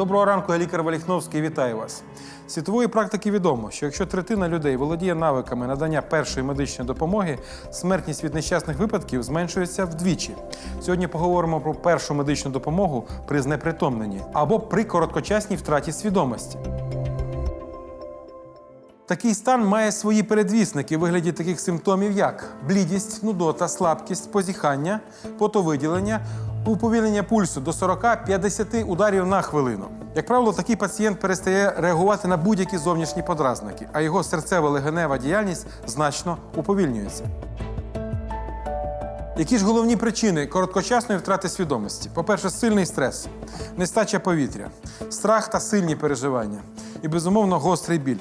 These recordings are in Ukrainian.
Доброго ранку, я лікар Валіхновський. Вітаю вас. Світової практики відомо, що якщо третина людей володіє навиками надання першої медичної допомоги, смертність від нещасних випадків зменшується вдвічі. Сьогодні поговоримо про першу медичну допомогу при знепритомненні або при короткочасній втраті свідомості. Такий стан має свої передвісники у вигляді таких симптомів, як блідість, нудота, слабкість, позіхання, потовиділення, уповільнення пульсу до 40-50 ударів на хвилину. Як правило, такий пацієнт перестає реагувати на будь-які зовнішні подразники, а його серцево-легенева діяльність значно уповільнюється. Які ж головні причини короткочасної втрати свідомості? По-перше, сильний стрес, нестача повітря, страх та сильні переживання і, безумовно, гострий біль.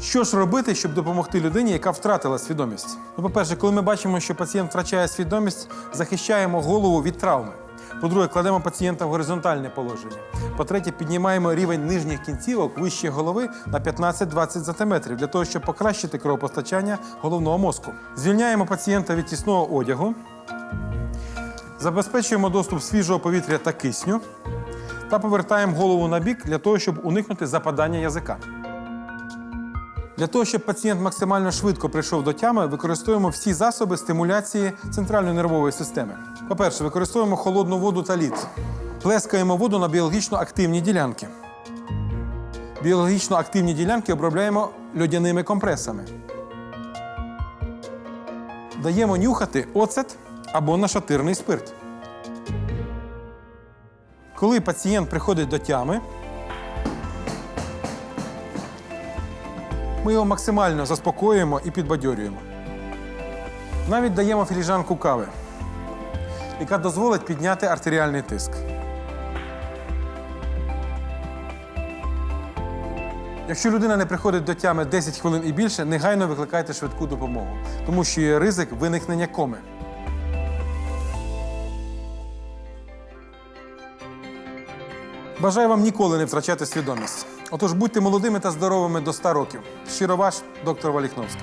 Що ж робити, щоб допомогти людині, яка втратила свідомість? Ну, по-перше, коли ми бачимо, що пацієнт втрачає свідомість, захищаємо голову від травми. По-друге, кладемо пацієнта в горизонтальне положення. По-третє, піднімаємо рівень нижніх кінцівок вище голови на 15-20 см для того, щоб покращити кровопостачання головного мозку. Звільняємо пацієнта від тісного одягу, забезпечуємо доступ свіжого повітря та кисню та повертаємо голову на бік для того, щоб уникнути западання язика. Для того, щоб пацієнт максимально швидко прийшов до тями, використовуємо всі засоби стимуляції центральної нервової системи. По-перше, використовуємо холодну воду та лід. Плескаємо воду на біологічно активні ділянки. Біологічно активні ділянки обробляємо льодяними компресами. Даємо нюхати оцет або нашатирний спирт. Коли пацієнт приходить до тями, Ми його максимально заспокоюємо і підбадьорюємо. Навіть даємо філіжанку кави, яка дозволить підняти артеріальний тиск. Якщо людина не приходить до тями 10 хвилин і більше, негайно викликайте швидку допомогу, тому що є ризик виникнення коми. Бажаю вам ніколи не втрачати свідомість. Отож будьте молодими та здоровими до 100 років. Щиро ваш доктор Валіхновський.